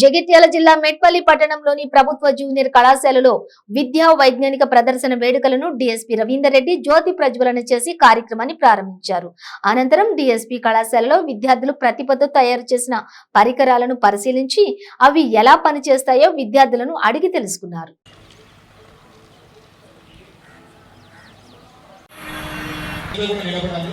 జగిత్యాల జిల్లా మెట్పల్లి పట్టణంలోని ప్రభుత్వ జూనియర్ కళాశాలలో విద్యా వైజ్ఞానిక ప్రదర్శన వేడుకలను డిఎస్పీ రవీందర్ రెడ్డి జ్యోతి ప్రజ్వలన చేసి కార్యక్రమాన్ని ప్రారంభించారు. అనంతరం డిఎస్పీ కళాశాలలో విద్యార్థులు ప్రతిభతో తయారు చేసిన పరికరాలను పరిశీలించి అవి ఎలా పనిచేస్తాయో విద్యార్థులను అడిగి తెలుసుకున్నారు. నిలబడాలి.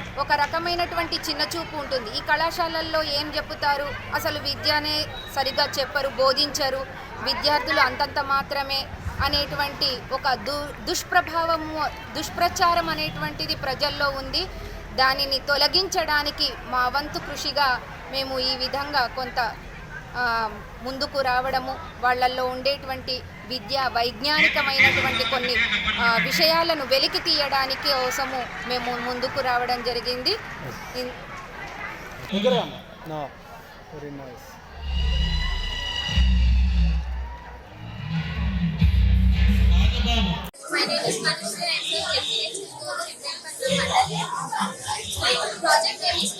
ఒక రకమైనటువంటి చిన్న చూపు ఉంటుంది. ఈ కళాశాలల్లో ఏం చెబుతారు అసలు విద్యనే సరిగ్గా చెప్పరు బోధించరు. విద్యార్థులు అంతంత మాత్రమే అనేటువంటి ఒక దు దుష్ప్రభావము దుష్ప్రచారం అనేటువంటిది ప్రజల్లో ఉంది. దానిని తొలగించడానికి మా వంతు కృషిగా మేము ఈ విధంగా కొంత ముందుకు రావడము వాళ్ళల్లో ఉండేటువంటి విద్య వైజ్ఞానికమైనటువంటి కొన్ని విషయాలను వెలికి తీయడానికి కోసము మేము ముందుకు రావడం జరిగింది. My name is Manusha and I'm a MPH Chittoor Repair My project name is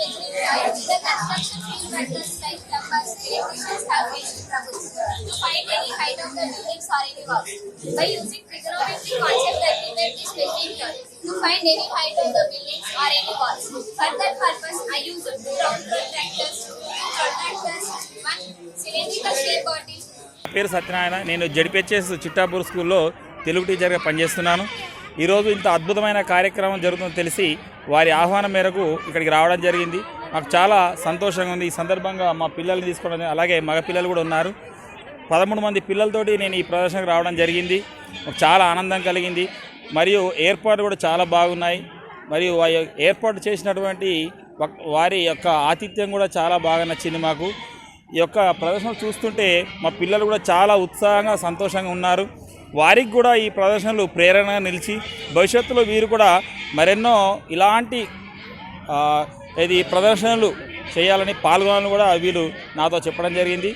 పేరు సత్యనారాయణ. నేను జడిపెచ్చేసి చిట్టాపూర్ స్కూల్లో తెలుగు టీచర్గా పనిచేస్తున్నాను. ఈరోజు ఇంత అద్భుతమైన కార్యక్రమం జరుగుతుందని తెలిసి వారి ఆహ్వానం మేరకు ఇక్కడికి రావడం జరిగింది. మాకు చాలా సంతోషంగా ఉంది. ఈ సందర్భంగా మా పిల్లల్ని తీసుకోవడం అలాగే మగ పిల్లలు కూడా ఉన్నారు. పదమూడు మంది పిల్లలతోటి నేను ఈ ప్రదర్శనకు రావడం జరిగింది. మాకు చాలా ఆనందం కలిగింది. మరియు ఏర్పాటు కూడా చాలా బాగున్నాయి. మరియు ఏర్పాటు చేసినటువంటి వారి యొక్క ఆతిథ్యం కూడా చాలా బాగా నచ్చింది మాకు. ఈ యొక్క ప్రదర్శన చూస్తుంటే మా పిల్లలు కూడా చాలా ఉత్సాహంగా సంతోషంగా ఉన్నారు. వారికి కూడా ఈ ప్రదర్శనలు ప్రేరణగా నిలిచి భవిష్యత్తులో వీరు కూడా మరెన్నో ఇలాంటి ఇది ప్రదర్శనలు చేయాలని పాల్గొనాలని కూడా వీళ్ళు నాతో చెప్పడం జరిగింది.